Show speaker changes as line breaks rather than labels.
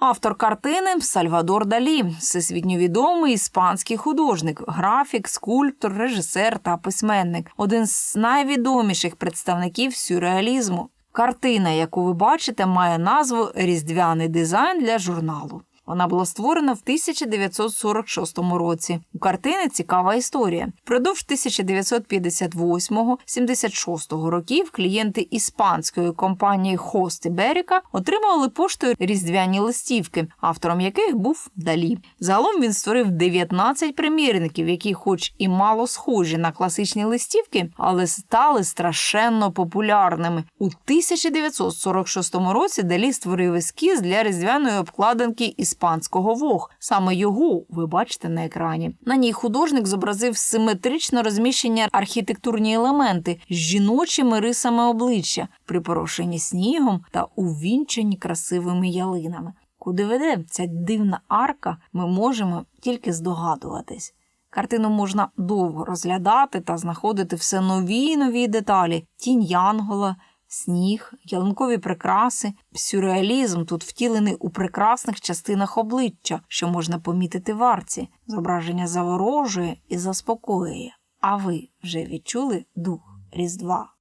Автор картини Сальвадор Далі, всесвітньо відомий іспанський художник, графік, скульптор, режисер та письменник, один з найвідоміших представників сюрреалізму. Картина, яку ви бачите, має назву Різдвяний дизайн для журналу. Вона була створена в 1946 році. У картини цікава історія. Впродовж 1958-76 років клієнти іспанської компанії Хости Беріка отримували поштою різдвяні листівки, автором яких був Далі. Загалом він створив 19 примірників, які, хоч і мало схожі на класичні листівки, але стали страшенно популярними. У 1946 році Далі створив ескіз для різдвяної обкладинки іспанського Вог. Саме його ви бачите на екрані. На ній художник зобразив симетрично розміщені архітектурні елементи з жіночими рисами обличчя, припорошені снігом та увінчені красивими ялинами. Куди веде ця дивна арка, ми можемо тільки здогадуватись. Картину можна довго розглядати та знаходити все нові й нові деталі: тінь Янгола, сніг, ялинкові прикраси. Сюрреалізм тут втілений у прекрасних частинах обличчя, що можна помітити в арці. Зображення заворожує і заспокоює. А ви вже відчули дух Різдва?